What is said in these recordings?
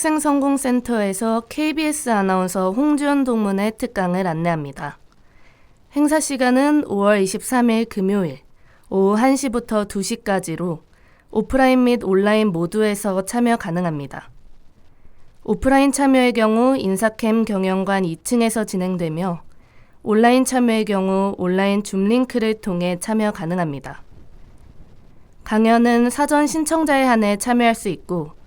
학생성공센터에서 KBS 아나운서 홍주연 동문의 특강을 안내합니다. 행사 시간은 5월 23일 금요일 오후 1시부터 2시까지로 오프라인 및 온라인 모두에서 참여 가능합니다. 오프라인 참여의 경우 인사캠 경영관 2층에서 진행되며 온라인 참여의 경우 온라인 줌 링크를 통해 참여 가능합니다. 강연은 사전 신청자에 한해 참여할 수 있고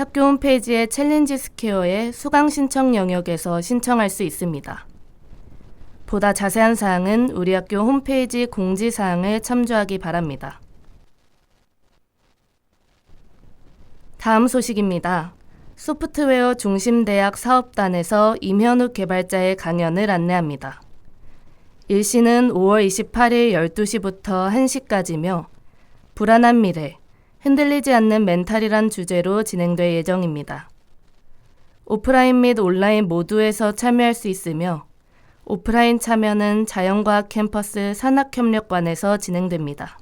학교 홈페이지의 챌린지 스퀘어의 수강 신청 영역에서 신청할 수 있습니다. 보다 자세한 사항은 우리 학교 홈페이지 공지 사항을 참조하기 바랍니다. 다음 소식입니다. 소프트웨어 중심대학 사업단에서 임현욱 개발자의 강연을 안내합니다. 일시는 5월 28일 12시부터 1시까지며 불안한 미래, 흔들리지 않는 멘탈이란 주제로 진행될 예정입니다. 오프라인 및 온라인 모두에서 참여할 수 있으며 오프라인 참여는 자연과학 캠퍼스 산학협력관에서 진행됩니다.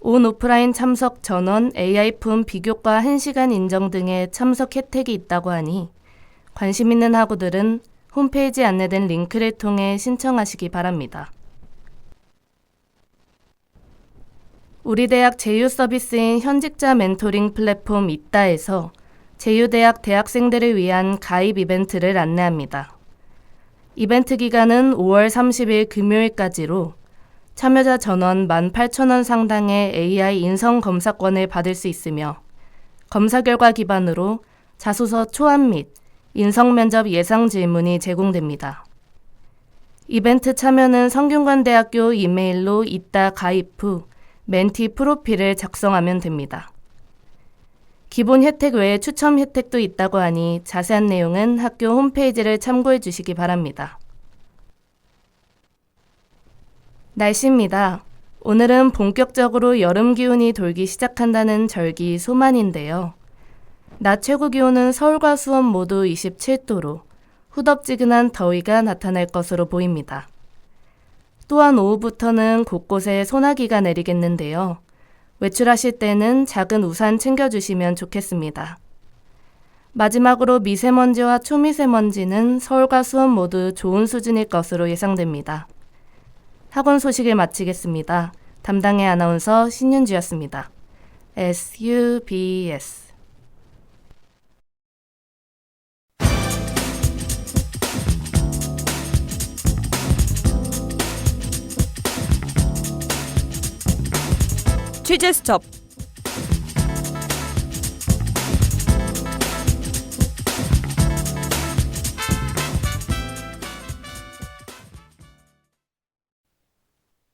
온 오프라인 참석 전원 AI품 비교과 1시간 인정 등의 참석 혜택이 있다고 하니 관심 있는 학우들은 홈페이지 안내된 링크를 통해 신청하시기 바랍니다. 우리 대학 제휴 서비스인 현직자 멘토링 플랫폼 있다에서 제휴대학 대학생들을 위한 가입 이벤트를 안내합니다. 이벤트 기간은 5월 30일 금요일까지로 참여자 전원 18,000원 상당의 AI 인성 검사권을 받을 수 있으며 검사 결과 기반으로 자소서 초안 및 인성 면접 예상 질문이 제공됩니다. 이벤트 참여는 성균관대학교 이메일로 이따 가입 후 멘티 프로필을 작성하면 됩니다. 기본 혜택 외에 추첨 혜택도 있다고 하니 자세한 내용은 학교 홈페이지를 참고해 주시기 바랍니다. 날씨입니다. 오늘은 본격적으로 여름 기온이 돌기 시작한다는 절기 소만인데요. 낮 최고 기온은 서울과 수원 모두 27도로 후덥지근한 더위가 나타날 것으로 보입니다. 또한 오후부터는 곳곳에 소나기가 내리겠는데요. 외출하실 때는 작은 우산 챙겨주시면 좋겠습니다. 마지막으로 미세먼지와 초미세먼지는 서울과 수원 모두 좋은 수준일 것으로 예상됩니다. 학원 소식을 마치겠습니다. 담당의 아나운서 신윤주였습니다. SUBS 취재 수첩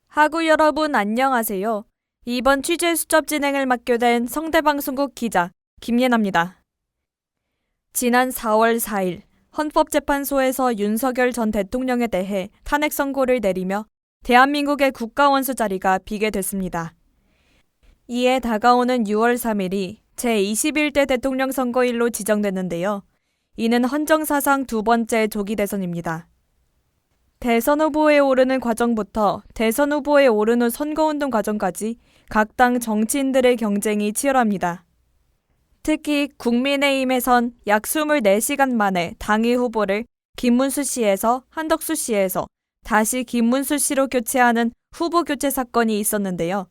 하구 여러분 안녕하세요. 이번 취재 수첩 진행을 맡게 된 성대방송국 기자 김예나입니다. 지난 4월 4일 헌법재판소에서 윤석열 전 대통령에 대해 탄핵 선고를 내리며 대한민국의 국가원수 자리가 비게 됐습니다. 이에 다가오는 6월 3일이 제21대 대통령 선거일로 지정됐는데요. 이는 헌정사상 두 번째 조기 대선입니다. 대선 후보에 오르는 과정부터 대선 후보에 오른 후 선거운동 과정까지 각 당 정치인들의 경쟁이 치열합니다. 특히 국민의힘에선 약 24시간 만에 당의 후보를 김문수 씨에서 한덕수 씨에서 다시 김문수 씨로 교체하는 후보 교체 사건이 있었는데요.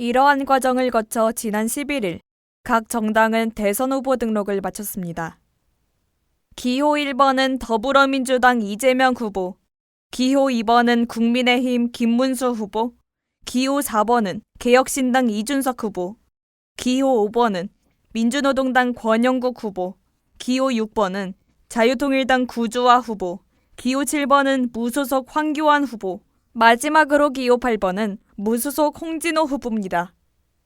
이러한 과정을 거쳐 지난 11일 각 정당은 대선 후보 등록을 마쳤습니다. 기호 1번은 더불어민주당 이재명 후보, 기호 2번은 국민의힘 김문수 후보, 기호 4번은 개혁신당 이준석 후보, 기호 5번은 민주노동당 권영국 후보, 기호 6번은 자유통일당 구주화 후보, 기호 7번은 무소속 황교안 후보, 마지막으로 기호 8번은 무소속 홍진호 후보입니다.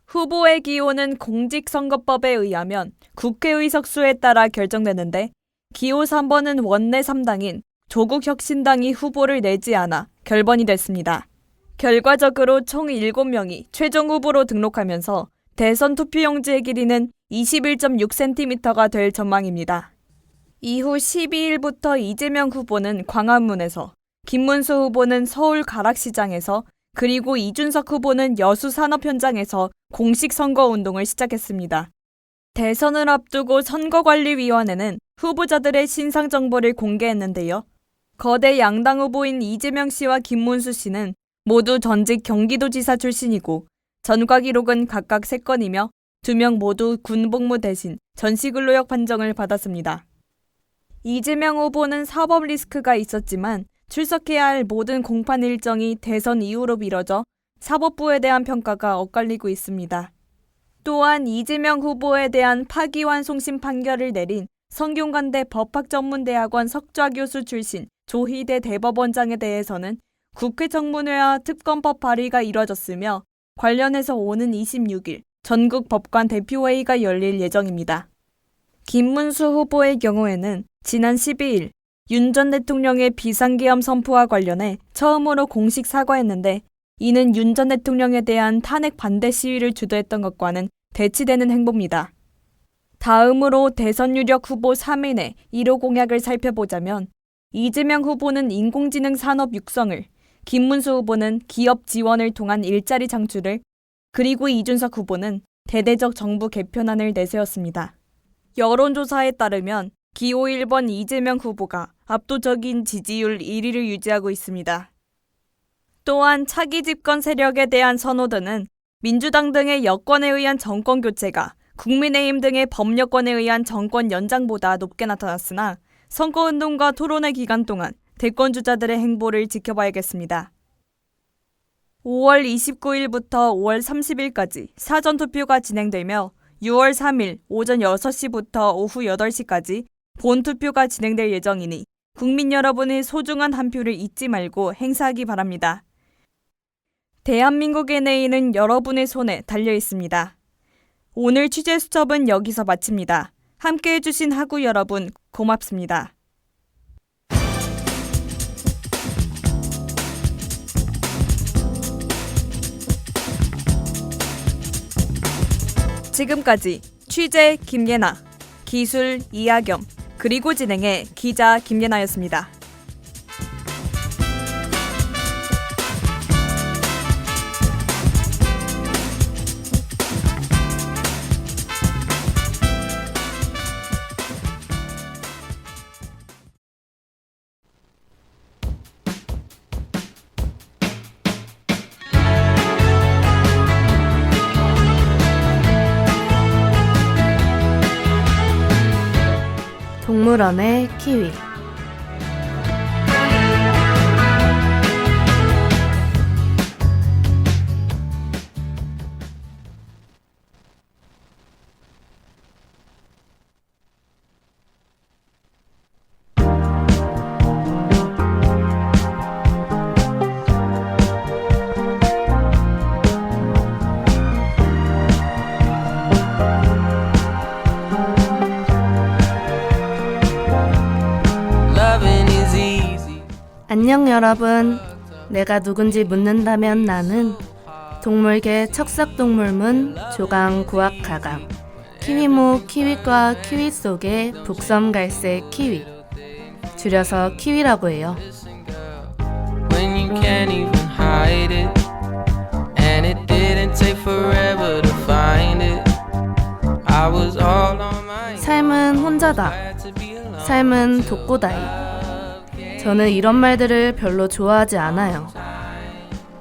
후보의 기호는 공직선거법에 의하면 국회의석 수에 따라 결정되는데 기호 3번은 원내 3당인 조국혁신당이 후보를 내지 않아 결번이 됐습니다. 결과적으로 총 7명이 최종 후보로 등록하면서 대선 투표용지의 길이는 21.6cm가 될 전망입니다. 이후 12일부터 이재명 후보는 광화문에서 김문수 후보는 서울 가락시장에서 그리고 이준석 후보는 여수 산업 현장에서 공식 선거 운동을 시작했습니다. 대선을 앞두고 선거관리위원회는 후보자들의 신상 정보를 공개했는데요. 거대 양당 후보인 이재명 씨와 김문수 씨는 모두 전직 경기도지사 출신이고 전과 기록은 각각 3건이며 두 명 모두 군복무 대신 전시근로역 판정을 받았습니다. 이재명 후보는 사법 리스크가 있었지만 출석해야 할 모든 공판 일정이 대선 이후로 미뤄져 사법부에 대한 평가가 엇갈리고 있습니다. 또한 이재명 후보에 대한 파기환송심 판결을 내린 성균관대 법학전문대학원 석좌 교수 출신 조희대 대법원장에 대해서는 국회 청문회와 특검법 발의가 이뤄졌으며 관련해서 오는 26일 전국 법관 대표회의가 열릴 예정입니다. 김문수 후보의 경우에는 지난 12일 윤 전 대통령의 비상계엄 선포와 관련해 처음으로 공식 사과했는데 이는 윤 전 대통령에 대한 탄핵 반대 시위를 주도했던 것과는 대치되는 행보입니다. 다음으로 대선 유력 후보 3인의 1호 공약을 살펴보자면 이재명 후보는 인공지능 산업 육성을, 김문수 후보는 기업 지원을 통한 일자리 창출을, 그리고 이준석 후보는 대대적 정부 개편안을 내세웠습니다. 여론조사에 따르면 기호 1번 이재명 후보가 압도적인 지지율 1위를 유지하고 있습니다. 또한 차기 집권 세력에 대한 선호도는 민주당 등의 여권에 의한 정권 교체가 국민의힘 등의 범여권에 의한 정권 연장보다 높게 나타났으나 선거운동과 토론회 기간 동안 대권 주자들의 행보를 지켜봐야겠습니다. 5월 29일부터 5월 30일까지 사전투표가 진행되며 6월 3일 오전 6시부터 오후 8시까지 본투표가 진행될 예정이니 국민 여러분의 소중한 한 표를 잊지 말고 행사하기 바랍니다. 대한민국의 내일은 여러분의 손에 달려 있습니다. 오늘 취재 수첩은 여기서 마칩니다. 함께 해주신 하구 여러분 고맙습니다. 지금까지 취재 김예나, 기술 이하겸, 그리고 진행의 기자 김예나였습니다. 동물원의 키위 안녕 여러분. 내가 누군지 묻는다면 나는 동물계 척삭동물문 조강 구악가강 키위모 키위과 키위 속의 북섬갈색 키위 줄여서 키위라고 해요. 삶은 혼자다. 삶은 독고다이. 저는 이런 말들을 별로 좋아하지 않아요.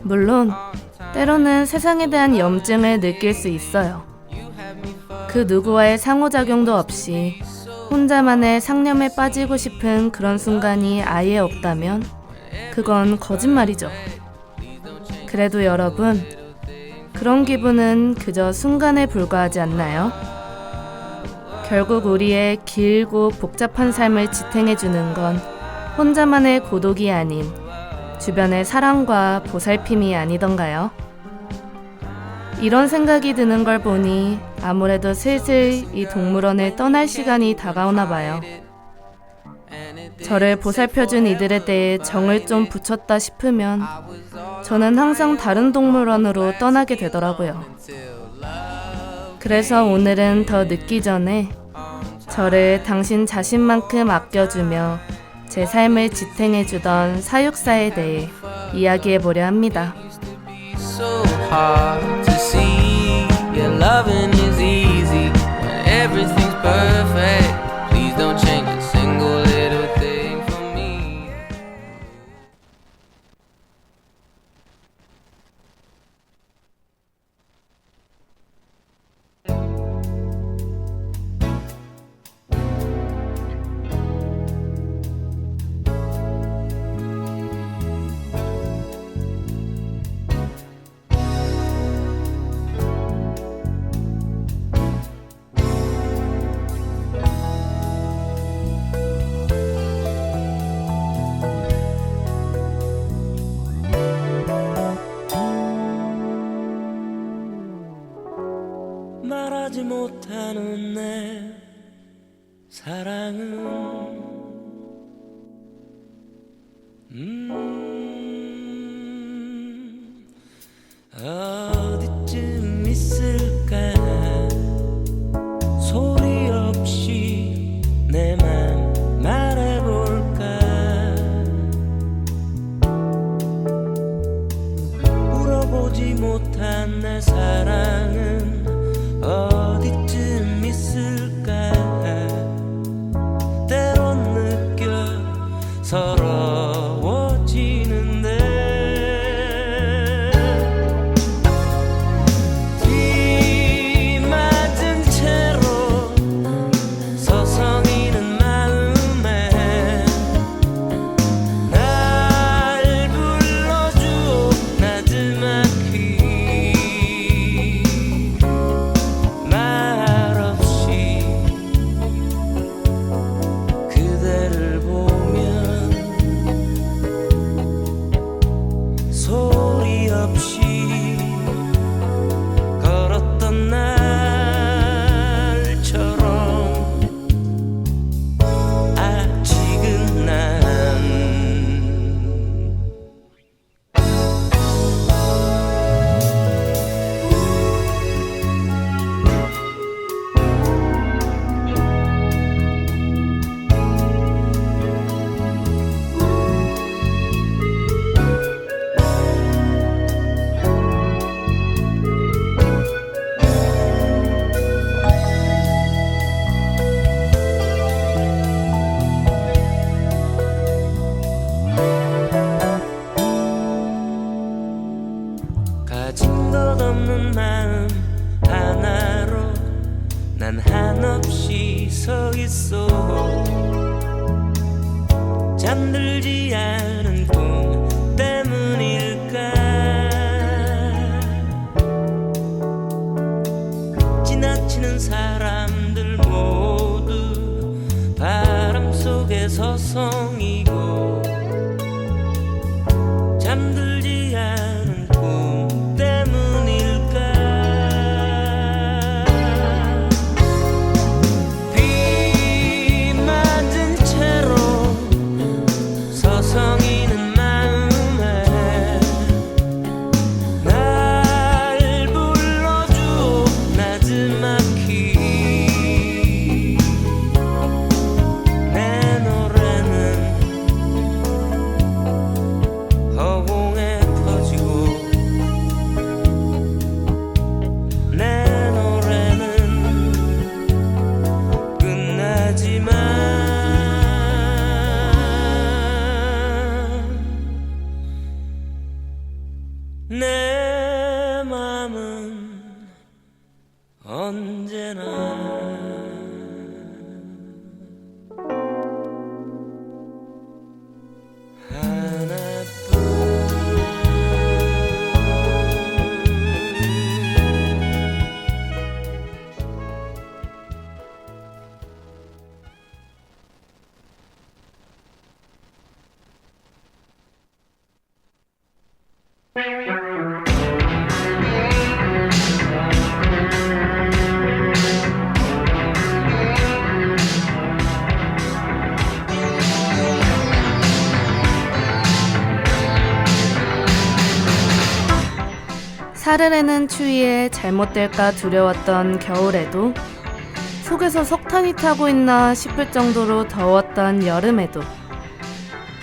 물론 때로는 세상에 대한 염증을 느낄 수 있어요. 그 누구와의 상호작용도 없이 혼자만의 상념에 빠지고 싶은 그런 순간이 아예 없다면 그건 거짓말이죠. 그래도 여러분, 그런 기분은 그저 순간에 불과하지 않나요? 결국 우리의 길고 복잡한 삶을 지탱해주는 건 혼자만의 고독이 아닌 주변의 사랑과 보살핌이 아니던가요? 이런 생각이 드는 걸 보니 아무래도 슬슬 이 동물원을 떠날 시간이 다가오나 봐요. 저를 보살펴준 이들에 대해 정을 좀 붙였다 싶으면 저는 항상 다른 동물원으로 떠나게 되더라고요. 그래서 오늘은 더 늦기 전에 저를 당신 자신만큼 아껴주며 제 삶을 지탱해주던 사육사에 대해 합니다. don't change a 말하지 못하는 내 사랑은 음어 추위에 잘못될까 두려웠던 겨울에도 속에서 석탄이 타고 있나 싶을 정도로 더웠던 여름에도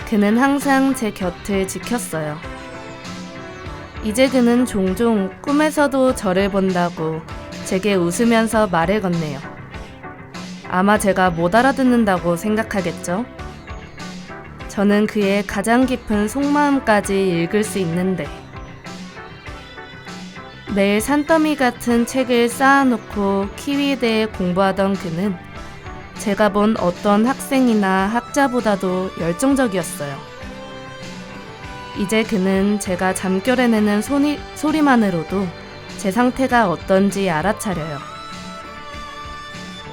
그는 항상 제 곁을 지켰어요. 이제 그는 종종 꿈에서도 저를 본다고 제게 웃으면서 말을 건네요. 아마 제가 못 알아듣는다고 생각하겠죠? 저는 그의 가장 깊은 속마음까지 읽을 수 있는데 매일 산더미 같은 책을 쌓아놓고 키위에 대해 공부하던 그는 제가 본 어떤 학생이나 학자보다도 열정적이었어요. 이제 그는 제가 잠결에 내는 소리, 소리만으로도 제 상태가 어떤지 알아차려요.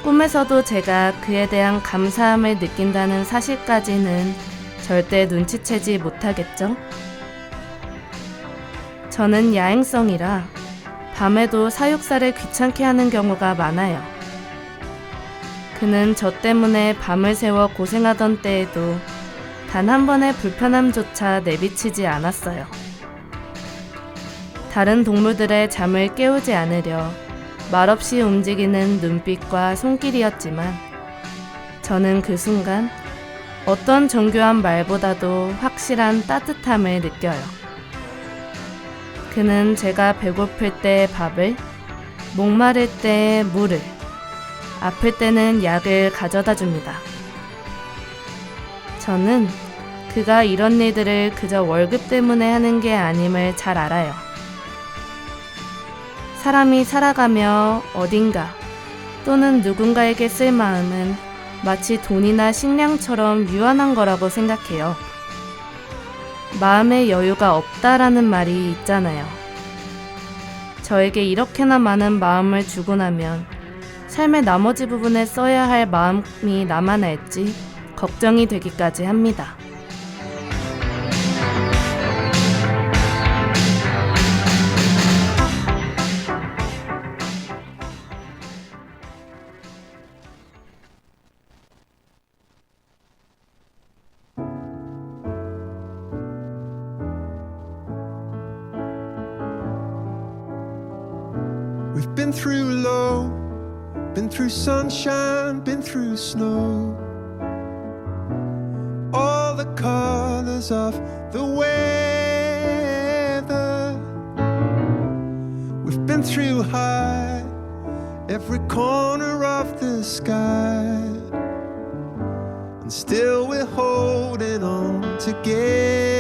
꿈에서도 제가 그에 대한 감사함을 느낀다는 사실까지는 절대 눈치채지 못하겠죠? 저는 야행성이라 밤에도 사육사를 귀찮게 하는 경우가 많아요. 그는 저 때문에 밤을 새워 고생하던 때에도 단 한 번의 불편함조차 내비치지 않았어요. 다른 동물들의 잠을 깨우지 않으려 말없이 움직이는 눈빛과 손길이었지만 저는 그 순간 어떤 정교한 말보다도 확실한 따뜻함을 느껴요. 그는 제가 배고플 때 밥을, 목마를 때 물을, 아플 때는 약을 가져다 줍니다. 저는 그가 이런 일들을 그저 월급 때문에 하는 게 아님을 잘 알아요. 사람이 살아가며 어딘가 또는 누군가에게 쓸 마음은 마치 돈이나 식량처럼 유한한 거라고 생각해요. 마음의 여유가 없다라는 말이 있잖아요. 저에게 이렇게나 많은 마음을 주고 나면 삶의 나머지 부분에 써야 할 마음이 남아날지 걱정이 되기까지 합니다. Been through low, been through sunshine, been through snow. All the colors of the weather. We've been through high, every corner of the sky. And still we're holding on together.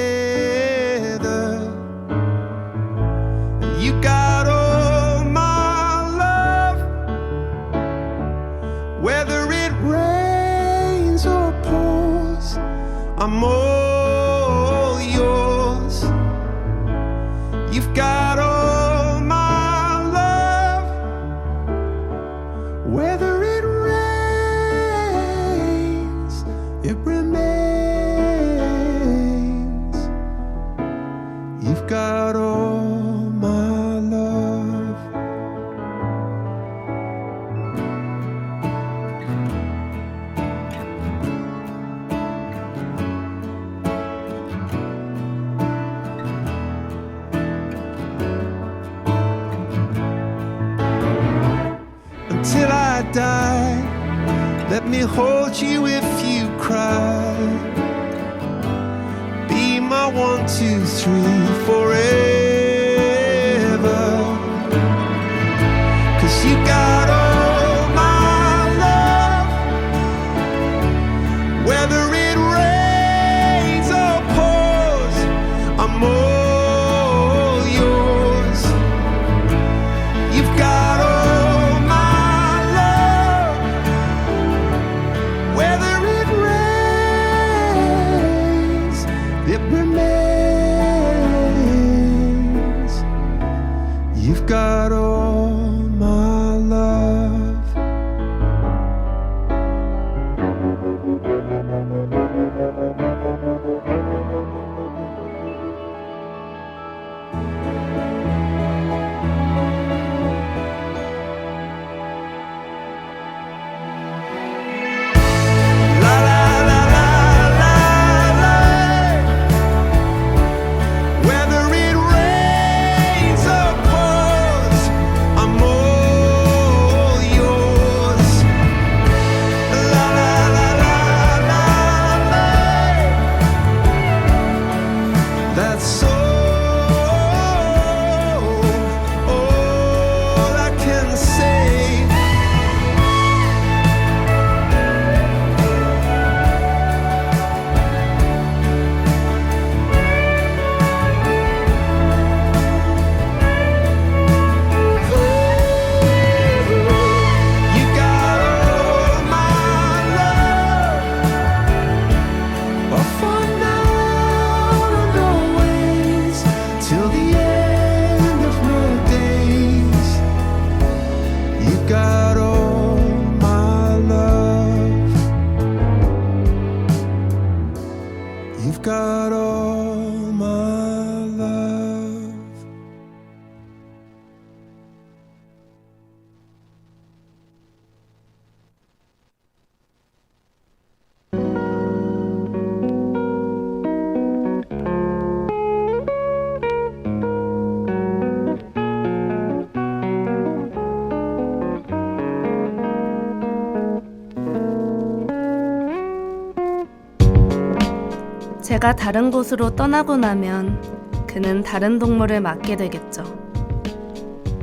제가 다른 곳으로 떠나고 나면 그는 다른 동물을 맡게 되겠죠.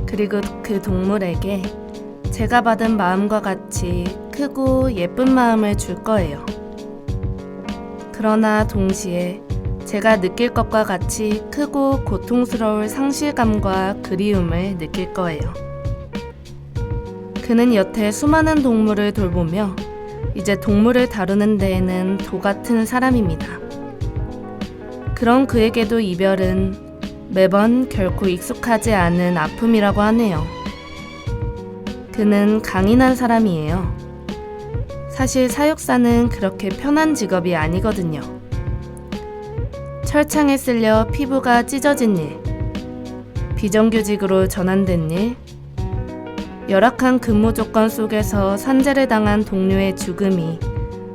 그리고 그 동물에게 제가 받은 마음과 같이 크고 예쁜 마음을 줄 거예요. 그러나 동시에 제가 느낄 것과 같이 크고 고통스러울 상실감과 그리움을 느낄 거예요. 그는 여태 수많은 동물을 돌보며 이제 동물을 다루는 데에는 도 같은 사람입니다. 그런 그에게도 이별은 매번 결코 익숙하지 않은 아픔이라고 하네요. 그는 강인한 사람이에요. 사실 사육사는 그렇게 편한 직업이 아니거든요. 철창에 쓸려 피부가 찢어진 일, 비정규직으로 전환된 일, 열악한 근무 조건 속에서 산재를 당한 동료의 죽음이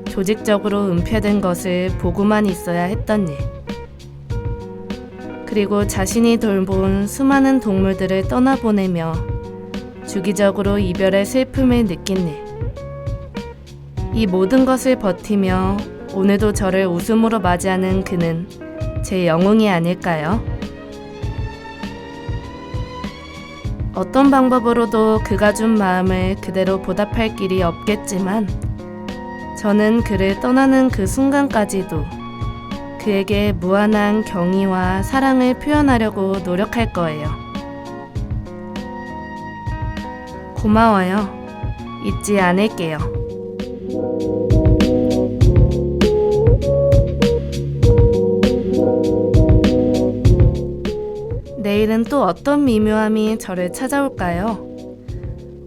조직적으로 은폐된 것을 보고만 있어야 했던 일. 그리고 자신이 돌본 수많은 동물들을 떠나보내며 주기적으로 이별의 슬픔을 느낀 일. 이 모든 것을 버티며 오늘도 저를 웃음으로 맞이하는 그는 제 영웅이 아닐까요? 어떤 방법으로도 그가 준 마음을 그대로 보답할 길이 없겠지만 저는 그를 떠나는 그 순간까지도 그에게 무한한 경의와 사랑을 표현하려고 노력할 거예요. 고마워요. 잊지 않을게요. 내일은 또 어떤 미묘함이 저를 찾아올까요?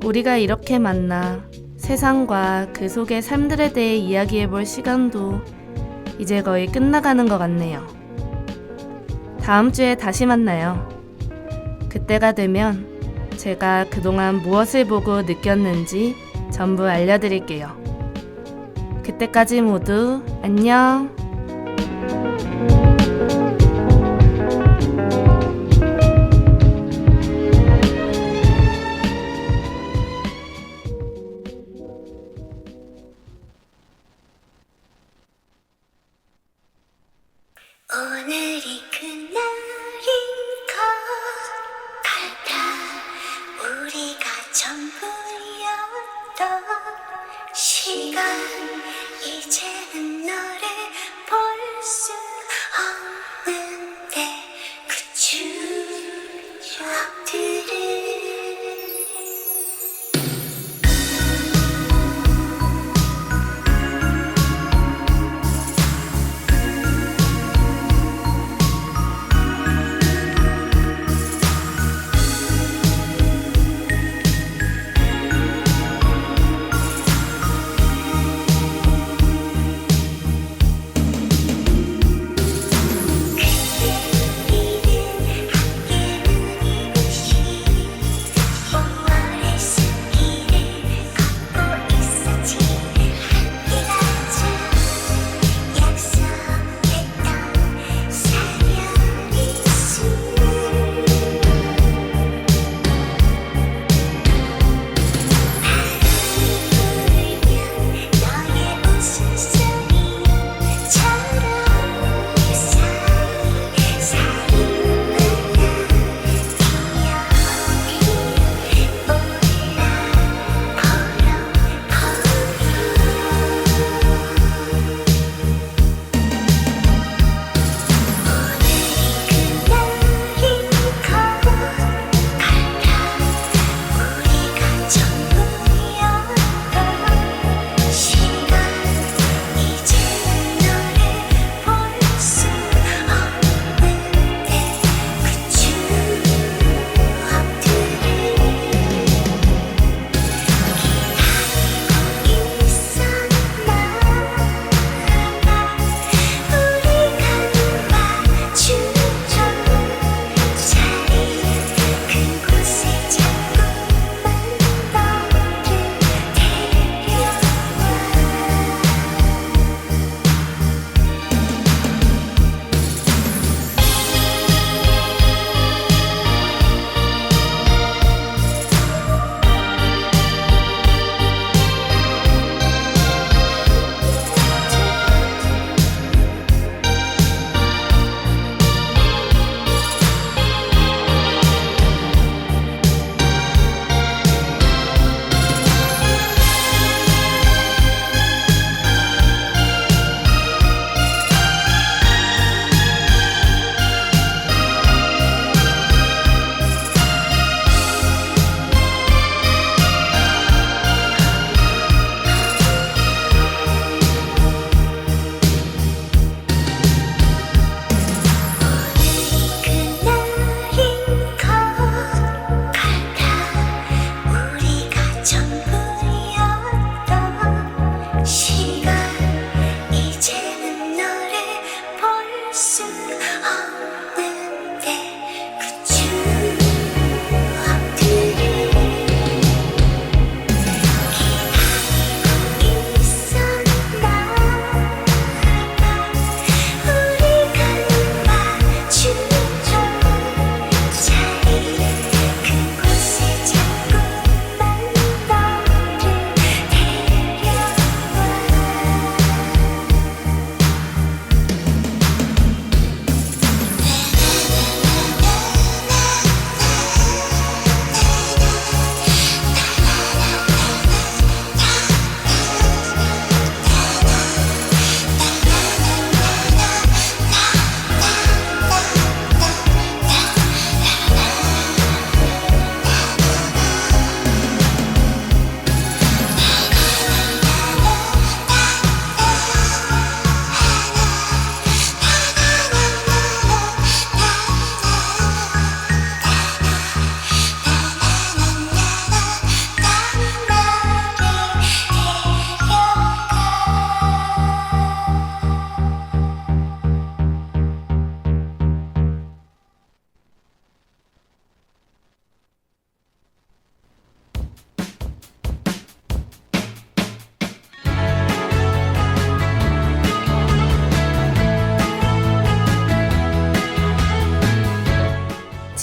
우리가 이렇게 만나 세상과 그 속의 삶들에 대해 이야기해 볼 시간도 이제 거의 끝나가는 것 같네요. 다음 주에 다시 만나요. 그때가 되면 제가 그동안 무엇을 보고 느꼈는지 전부 알려드릴게요. 그때까지 모두 안녕.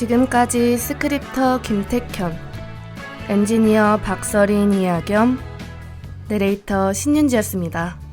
지금까지 스크립터 김택현, 엔지니어 박서린 이하겸, 내레이터 신윤지였습니다.